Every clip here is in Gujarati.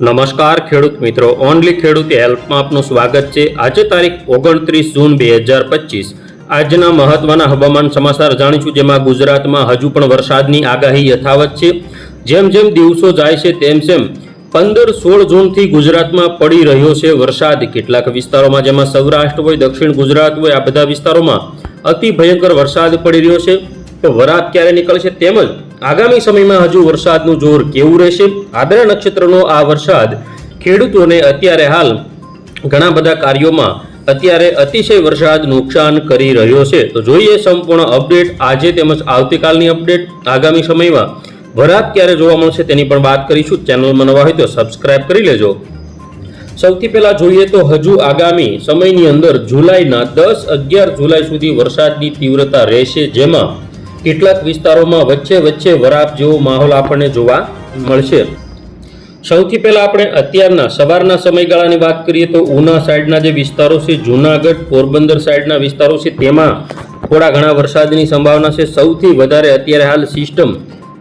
નમસ્કાર ખેડૂત મિત્રો. ઓનલી ખેડૂત હેલ્પમાં આપનું સ્વાગત છે. આજે તારીખ ઓગણત્રીસ જૂન બે હજાર પચીસ. આજના મહત્વના હવામાન સમાચાર જાણીશું, જેમાં ગુજરાતમાં હજુ પણ વરસાદની આગાહી યથાવત છે. જેમ જેમ દિવસો જાય છે, તેમ તેમ પંદર સોળ જૂનથી ગુજરાતમાં પડી રહ્યો છે વરસાદ. કેટલાક વિસ્તારોમાં, જેમાં સૌરાષ્ટ્ર હોય, દક્ષિણ ગુજરાત હોય, આ બધા વિસ્તારોમાં અતિ ભયંકર વરસાદ પડી રહ્યો છે. તો વરાપ ક્યારે નીકળશે તેમજ આગામી સમયમાં હજુ વરસાદનું જોર કેવું રહેશે? આદરા નક્ષત્રનો આ વરસાદ ખેડૂતોને અત્યારે હાલ ઘણા બધા કાર્યોમાં અત્યારે અતિશય વરસાદ નુકસાન કરી રહ્યો છે. તો જોઈએ સંપૂર્ણ અપડેટ આજે તેમજ આવતીકાલની અપડેટ આગામી સમયમાં. વરાપ ક્યારે જોવા મળશે તેની પણ વાત કરીશું. ચેનલમાં નવા હોય તો સબસ્ક્રાઇબ કરી લેજો. સૌથી પહેલા જોઈએ તો હજુ આગામી સમયની અંદર જુલાઈના દસ અગિયાર જુલાઈ સુધી વરસાદની તીવ્રતા રહેશે. જેમાં કેટલાક વિસ્તારોમાં વચ્ચે વચ્ચે વરાપ જેવો માહોલ આપણને જોવા મળશે. સૌથી પહેલા આપણે અત્યારના સવારના સમયગાળાની વાત કરીએ તો ઉના સાઈડના જે વિસ્તારો છે, જુનાગઢ, પોરબંદર સાઈડના વિસ્તારો છે, તેમાં થોડા ઘણા વરસાદની સંભાવના છે. સૌથી વધારે અત્યારે હાલ સિસ્ટમ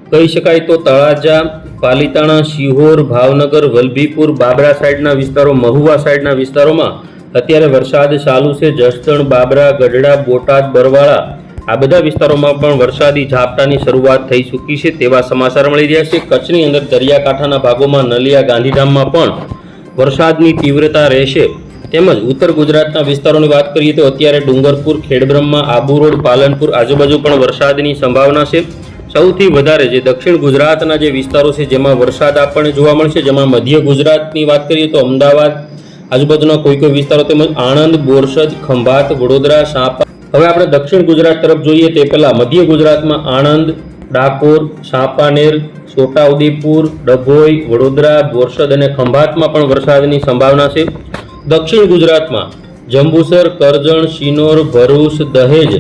કહી શકાય તો તળાજા, પાલીતાણા, શિહોર, ભાવનગર, વલભીપુર, બાબરા સાઈડના વિસ્તારો, મહુવા સાઈડના વિસ્તારોમાં અત્યારે વરસાદ ચાલુ છે. જસદણ, બાબરા, ગઢડા, બોટાદ, બરવાળા આ બધા વિસ્તારોમાં પણ વરસાદી ઝાપટાની શરૂઆત થઈ ચૂકી છે તેવા સમાચાર મળી રહ્યા છે. કચ્છની અંદર દરિયાકાંઠાના ભાગોમાં નલિયા ગાંધીધામમાં પણ વરસાદની તીવ્રતા રહેશે. તેમજ ઉત્તર ગુજરાતના વિસ્તારોની વાત કરીએ તો અત્યારે ડુંગરપુર, ખેડબ્રહ્મા, આબુ રોડ, પાલનપુર આજુબાજુ પણ વરસાદની સંભાવના છે. સૌથી વધારે જે દક્ષિણ ગુજરાતના જે વિસ્તારો છે જેમાં વરસાદ આપણને જોવા મળશે, જેમાં મધ્ય ગુજરાતની વાત કરીએ તો અમદાવાદ, આજુબાજુના કોઈ કોઈ વિસ્તારો તેમજ આણંદ, બોરસદ, ખંભાત, વડોદરા, સાપા હવે આપણે દક્ષિણ ગુજરાત તરફ જોઈએ તે પહેલા મધ્ય ગુજરાતમાં આણંદ, ડાકોર સાપાનેર છોટાઉદેપુર, ડભોઈ, વડોદરા, બોરસદ અને ખંભાતમાં પણ વરસાદની સંભાવના છે. દક્ષિણ ગુજરાતમાં જંબુસર, કરજણ, શિનોર, ભરૂચ, દહેજ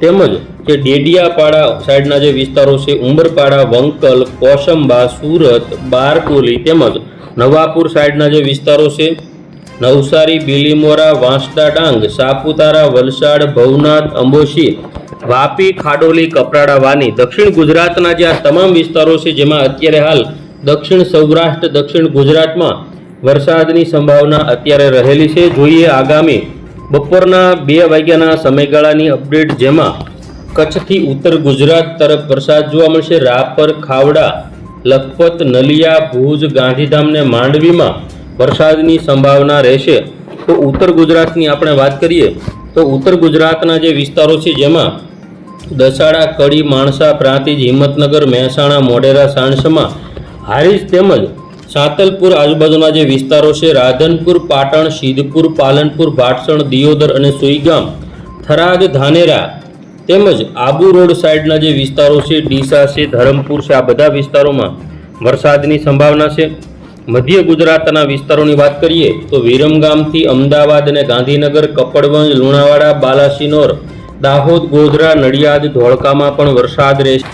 તેમજ જે ડેડિયાપાડા સાઈડના જે વિસ્તારો છે, ઉંબરપાડા, વંકલ, કોસંબા, સુરત, બારકોલી તેમજ નવાપુર સાઈડના જે વિસ્તારો છે નવસારી, બિલીમોરા, વાંસદા ડાંગ, સાપુતારા, વલસાડ, ભવનાથ, અંબોશી, વાપી, ખાડોલી, કપરાડા, વાની. દક્ષિણ ગુજરાતના જે આ તમામ વિસ્તારો છે, જેમાં અત્યારે હાલ દક્ષિણ સૌરાષ્ટ્ર, દક્ષિણ ગુજરાતમાં વરસાદની સંભાવના અત્યારે રહેલી છે. જોઈએ આગામી બપોરના બે વાગ્યાના સમયગાળાની અપડેટ, જેમાં કચ્છથી ઉત્તર ગુજરાત તરફ વરસાદ જોવા મળશે. રાપર, ખાવડા, લખપત, નલિયા, ભુજ ગાંધીધામ ને માંડવીમાં વરસાદની સંભાવના રહેશે, તો ઉત્તર ગુજરાતની આપણે વાત કરીએ, તો ઉત્તર ગુજરાતના જે વિસ્તારો છે જેમાં દસાડા, કડી, માણસા, પ્રાંતિજ, હિંમતનગર, મહેસાણા, મોઢેરા, સાણસમા હારીજ તેમજ સાતલપુર આજુબાજુના જે વિસ્તારો છે, રાધનપુર, પાટણ, સિદ્ધપુર, પાલનપુર ભાટસણ દિયોદર અને સુઈગામ, થરાદ, ધાનેરા તેમજ આબુ રોડ સાઈડના જે વિસ્તારો છે, ડીસા છે, ધરમપુર છે, આ બધા વિસ્તારોમાં વરસાદની સંભાવના છે. મધ્ય ગુજરાતના વિસ્તારોની વાત કરીએ તો વિરમગામથી અમદાવાદ અને ગાંધીનગર, કપડવંજ, લુણાવાડા, બાલાસિનોર, દાહોદ, ગોધરા, નડિયાદ, ધોળકામાં પણ વરસાદ રહેશે.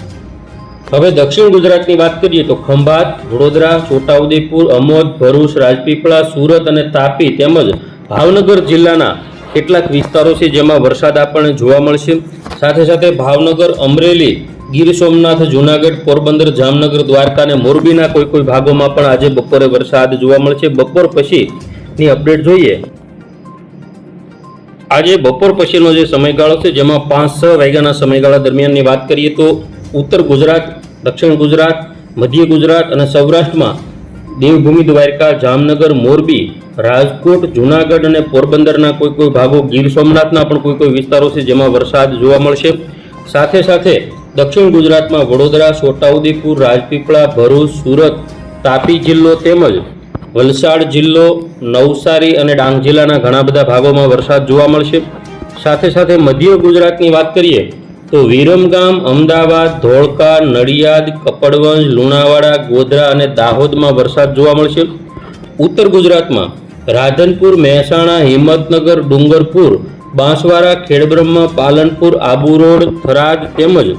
હવે દક્ષિણ ગુજરાતની વાત કરીએ તો ખંભાત, વડોદરા, છોટાઉદેપુર, અમોદ, ભરૂચ, રાજપીપળા, સુરત અને તાપી તેમજ ભાવનગર જિલ્લાના કેટલાક વિસ્તારો છે જેમાં વરસાદ આપણને જોવા મળશે. સાથે સાથે ભાવનગર, અમરેલી ગીર સોમનાથ, જુનાગઢ, પોરબંદર, જામનગર, દ્વારકા અને મોરબીના કોઈ કોઈ ભાગોમાં પણ આજે બપોરે વરસાદ જોવા મળશે. બપોર પછીની અપડેટ જોઈએ. આજે બપોર પછીનો જે સમયગાળો છે, જેમાં પાંચ છ વાગ્યાના સમયગાળા દરમિયાનની વાત કરીએ તો ઉત્તર ગુજરાત, દક્ષિણ ગુજરાત, મધ્ય ગુજરાત અને સૌરાષ્ટ્રમાં દેવભૂમિ, દ્વારકા, જામનગર, મોરબી, રાજકોટ, જુનાગઢ અને પોરબંદરના કોઈ કોઈ ભાગો ગીર સોમનાથના પણ કોઈ કોઈ વિસ્તારો છે, જેમાં વરસાદ જોવા મળશે. સાથે સાથે દક્ષિણ ગુજરાતમાં વડોદરા, છોટાઉદેપુર, રાજપીપળા, ભરૂચ, સુરત, તાપી જિલ્લો તેમજ વલસાડ જિલ્લો, નવસારી અને ડાંગ જિલ્લાના ઘણા બધા ભાગોમાં વરસાદ જોવા મળશે. સાથે સાથે મધ્ય ગુજરાતની વાત કરીએ તો વિરમગામ, અમદાવાદ, ધોળકા, નડિયાદ, કપડવંજ, લુણાવાડા, ગોધરા અને દાહોદમાં વરસાદ જોવા મળશે. ઉત્તર ગુજરાતમાં રાધનપુર, મહેસાણા, હિંમતનગર, ડુંગરપુર, બાંસવાડા, ખેડબ્રહ્મા, પાલનપુર, આબુ રોડ, થરાદ તેમજ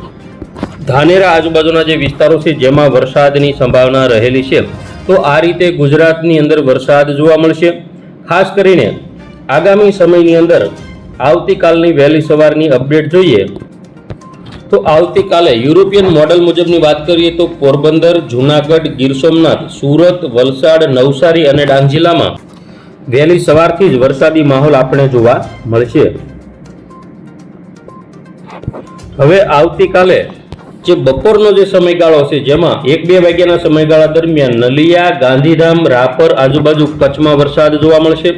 ધાનેરા આજુબાજુના જે વિસ્તારો છે, જેમાં વરસાદની સંભાવના રહેલી છે, તો આ રીતે ગુજરાતની અંદર વરસાદ જોવા મળશે. ખાસ કરીને આગામી સમયની અંદર આવતીકાલની વહેલી સવારની અપડેટ જોઈએ, તો આવતીકાલે યુરોપિયન મોડલ મુજબની વાત કરીએ તો પોરબંદર, જૂનાગઢ, ગીર સોમનાથ, સુરત, વલસાડ, નવસારી અને ડાંગ જિલ્લામાં વહેલી સવારથી જ વરસાદી માહોલ આપણે જોવા મળશે. હવે આવતીકાલે જે બપોરનો જે સમયગાળો છે જેમાં એક બે વાગ્યાના સમયગાળા દરમિયાન નલિયા, ગાંધીધામ, રાપર આજુબાજુ કચ્છમાં વરસાદ જોવા મળશે.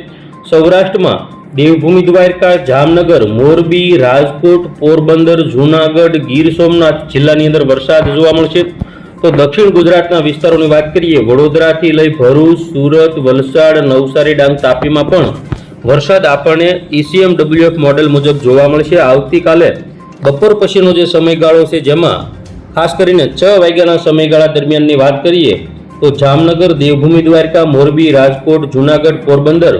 સૌરાષ્ટ્રમાં દેવભૂમિ દ્વારકા, જામનગર, મોરબી, રાજકોટ, પોરબંદર, જૂનાગઢ, ગીર સોમનાથ જિલ્લાની અંદર વરસાદ જોવા મળશે. તો દક્ષિણ ગુજરાતના વિસ્તારોની વાત કરીએ, વડોદરાથી લઈ ભરૂચ, સુરત, વલસાડ, નવસારી, ડાંગ તાપીમાં પણ વરસાદ આપણને ઈસીએમ ડબલ્યુએફ મોડેલ મુજબ જોવા મળશે. આવતીકાલે બપોર પછીનો જે સમયગાળો છે, જેમાં ખાસ કરીને છ વાગ્યાના સમયગાળા દરમિયાનની વાત કરીએ, તો જામનગર, દેવભૂમિ, દ્વારકા, મોરબી, રાજકોટ, જૂનાગઢ, પોરબંદર,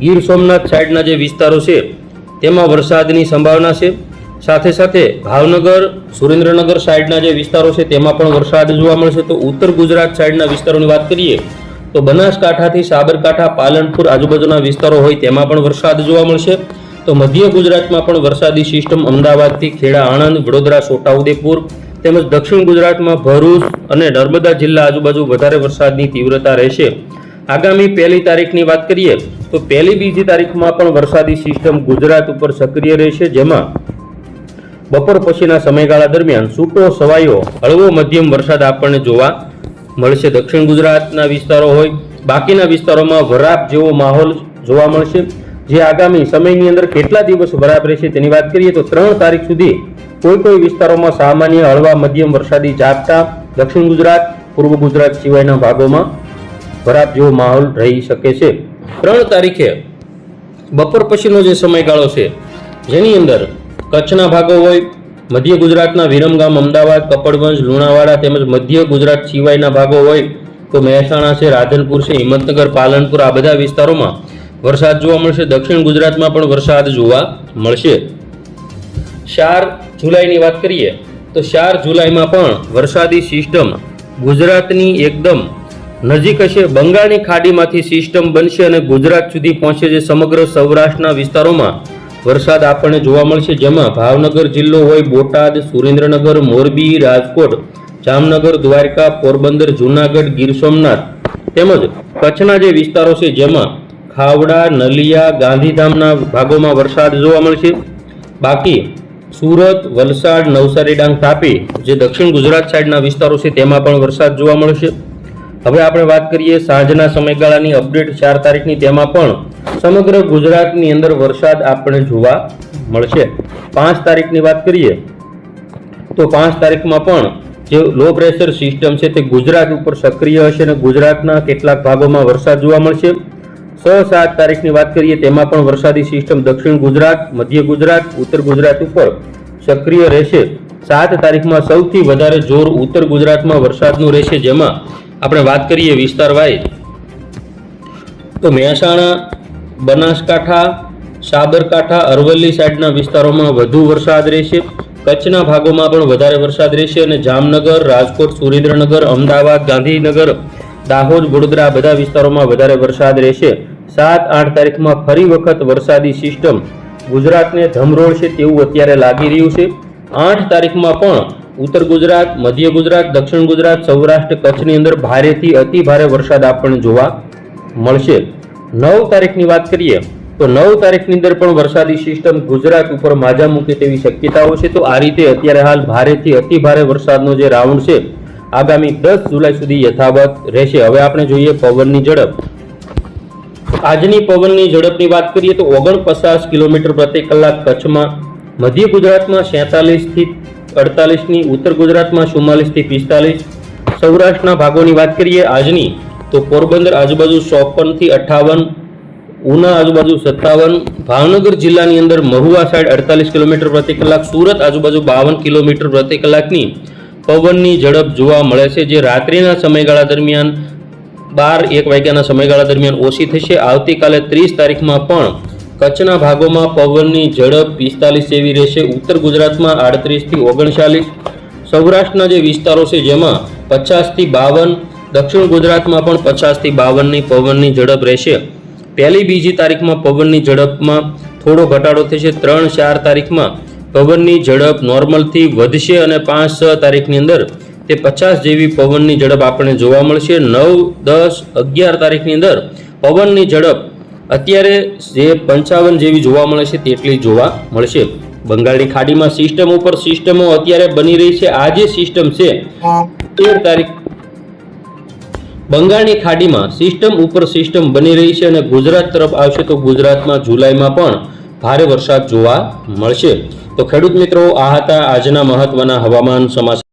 ગીર સોમનાથ સાઈડના જે વિસ્તારો છે, તેમાં વરસાદની સંભાવના છે. સાથે સાથે ભાવનગર, સુરેન્દ્રનગર સાઈડના જે વિસ્તારો છે, તેમાં પણ વરસાદ જોવા મળશે. તો ઉત્તર ગુજરાત સાઈડના વિસ્તારોની વાત કરીએ, તો બનાસકાંઠાથી સાબરકાંઠા, પાલનપુર આજુબાજુના વિસ્તારો હોય, તેમાં પણ વરસાદ જોવા મળશે. તો મધ્ય ગુજરાતમાં પણ વરસાદી સિસ્ટમ અમદાવાદથી ખેડા, આણંદ, વડોદરા છોટાઉદેપુર તેમજ દક્ષિણ ગુજરાતમાં ભરૂચ અને નર્મદા જિલ્લા આજુબાજુ વધારે વરસાદની તીવ્રતા રહેશે. આગામી પહેલી તારીખની વાત કરીએ, તો પહેલી બીજી તારીખમાં પણ વરસાદી સિસ્ટમ ગુજરાત ઉપર સક્રિય રહેશે, જેમાં બપોર પછીના સમયગાળા દરમિયાન સૂકો સવાયો, હળવો મધ્યમ વરસાદ આપણને જોવા મળશે. દક્ષિણ ગુજરાતના વિસ્તારો હોય, બાકીના વિસ્તારોમાં વરાપ જેવો માહોલ જોવા મળશે. જે આગામી સમયની અંદર કેટલા દિવસ બરાબર રહેશે તેની વાત કરીએ તો ત્રણ તારીખ સુધી કોઈ કોઈ વિસ્તારોમાં સામાન્ય હળવા મધ્યમ વરસાદી ઝાપટા દક્ષિણ ગુજરાત, પૂર્વ ગુજરાત સિવાયના ભાગોમાં ખરાબ જેવો માહોલ રહી શકે છે. ત્રણ તારીખે બપોર પછીનો જે સમયગાળો છે, જેની અંદર કચ્છના ભાગો હોય, મધ્ય ગુજરાતના વિરમગામ, અમદાવાદ, કપડવંજ, લુણાવાડા તેમજ મધ્ય ગુજરાત સિવાયના ભાગો હોય, તો મહેસાણા છે, રાધનપુર છે, હિંમતનગર, પાલનપુર આ બધા વિસ્તારોમાં વરસાદ જોવા મળશે. દક્ષિણ ગુજરાતમાં પણ વરસાદ જોવા મળશે. ચાર જુલાઈની વાત કરીએ તો ચાર જુલાઈમાં પણ વરસાદી સિસ્ટમ ગુજરાતની એકદમ નજીક હશે. બંગાળની ખાડીમાંથી સિસ્ટમ બનશે અને ગુજરાત સુધી પહોંચે છે સમગ્ર સૌરાષ્ટ્રના વિસ્તારોમાં વરસાદ આપણને જોવા મળશે. જેમાં ભાવનગર જિલ્લો હોય, બોટાદ, સુરેન્દ્રનગર, મોરબી, રાજકોટ, જામનગર, દ્વારકા, પોરબંદર, જૂનાગઢ, ગીર સોમનાથ તેમજ કચ્છના જે વિસ્તારો છે જેમાં ખાવડા, નલિયા, ગાંધીધામના ભાગોમાં વરસાદ જોવા મળશે. બાકી સુરત, વલસાડ, નવસારી ડાંગ તાપી, જે દક્ષિણ ગુજરાત સાઈડના વિસ્તારો છે, તેમાં પણ વરસાદ જોવા મળશે. હવે આપણે વાત કરીએ સાંજના સમયગાળાની અપડેટ ચાર તારીખની, તેમાં પણ સમગ્ર ગુજરાતની અંદર વરસાદ આપણે જોવા મળશે. પાંચ તારીખની વાત કરીએ, તો પાંચ તારીખમાં પણ જે લો પ્રેશર સિસ્ટમ છે, તે ગુજરાત ઉપર સક્રિય હશે અને ગુજરાતના કેટલાક ભાગોમાં વરસાદ જોવા મળશે. છ સાત તારીખની વાત કરીએ, તેમાં પણ વરસાદી સિસ્ટમ દક્ષિણ ગુજરાત, મધ્ય ગુજરાત, ઉત્તર ગુજરાત ઉપર સક્રિય રહેશે. સાત તારીખમાં સૌથી વધારે જોર ઉત્તર ગુજરાતમાં વરસાદનું રહેશે, જેમાં આપણે વાત કરીએ વિસ્તાર વાઇઝ. તો મહેસાણા, બનાસકાંઠા, સાબરકાંઠા, અરવલ્લી સાઈડના વિસ્તારોમાં વધુ વરસાદ રહેશે. કચ્છના ભાગોમાં પણ વધારે વરસાદ રહેશે અને જામનગર, રાજકોટ, સુરેન્દ્રનગર, અમદાવાદ, ગાંધીનગર, દાહોદ, વડોદરા બધા વિસ્તારોમાં વધારે વરસાદ રહેશે. સાત આઠ તારીખમાં ફરી વખત વરસાદી સિસ્ટમ. ગુજરાતને ધમરોળશે તેવું અત્યારે લાગી રહ્યું છે. આઠ તારીખમાં પણ ઉત્તર ગુજરાત, મધ્ય ગુજરાત, દક્ષિણ ગુજરાત, સૌરાષ્ટ્ર કચ્છની અંદર ભારેથી અતિ ભારે વરસાદ આપણને જોવા મળશે. નવ તારીખની વાત કરીએ તો નવ તારીખની અંદર પણ વરસાદી સિસ્ટમ ગુજરાત ઉપર માજા મૂકે તેવી શક્યતાઓ છે. તો આ રીતે અત્યારે હાલ ભારેથી અતિ ભારે વરસાદનો જે રાઉન્ડ છે, આગામી દસ જુલાઈ સુધી યથાવત રહેશે. હવે આપણે જોઈએ પવનની ઝડપ. આજની પવનની ઝડપની વાત કરીએ તો ઓગણપચાસ કિલોમીટર પ્રતિ કલાક કચ્છમાં, મધ્ય ગુજરાતમાં સેતાલીસથી અડતાલીસની, ઉત્તર ગુજરાતમાં ચુમ્માલીસથી પિસ્તાલીસ, સૌરાષ્ટ્રના ભાગોની વાત કરીએ આજની, તો પોરબંદર આજુબાજુ ચોપનથી અઠ્ઠાવન ઉના આજુબાજુ સત્તાવન, ભાવનગર જિલ્લાની અંદર મહુવા સાઈડ અડતાલીસ કિલોમીટર પ્રતિ કલાક, સુરત આજુબાજુ બાવન કિલોમીટર પ્રતિ કલાકની પવનની ઝડપ જોવા મળે છે. જે રાત્રિના સમયગાળા દરમિયાન બાર એક વાગ્યાના સમયગાળા દરમિયાન ઓછી થશે. આવતીકાલે ત્રીસ તારીખમાં પણ કચ્છના ભાગોમાં પવનની ઝડપ પિસ્તાલીસ જેવી રહેશે. ઉત્તર ગુજરાતમાં આડત્રીસથી ઓગણચાલીસ. સૌરાષ્ટ્રના જે વિસ્તારો છે જેમાં પચાસથી બાવન, દક્ષિણ ગુજરાતમાં પણ પચાસથી બાવનની પવનની ઝડપ રહેશે. પહેલી બીજી તારીખમાં પવનની ઝડપમાં થોડો ઘટાડો થશે. ત્રણ ચાર તારીખમાં પવનની ઝડપ નોર્મલથી વધશે અને પાંચ છ તારીખની અંદર તે પચાસ જેવી પવનની ઝડપ આપણને જોવા મળશે. નવ, દસ, અગિયાર તારીખની અંદર પવનની ઝડપ અત્યારે જે પંચાવન જેવી જોવા મળે છે તેટલી જોવા મળશે. બંગાળની ખાડીમાં સિસ્ટમ ઉપર સિસ્ટમો અત્યારે બની રહી છે. આ જે સિસ્ટમ છે, તેર તારીખ બંગાળની ખાડીમાં સિસ્ટમ ઉપર સિસ્ટમ બની રહી છે અને ગુજરાત તરફ આવશે તો ગુજરાતમાં જુલાઈમાં પણ ભારે વરસાદ જોવા મળશે. તો ખેડૂત મિત્રો, આ હતા આજના મહત્વના હવામાન સમાચાર.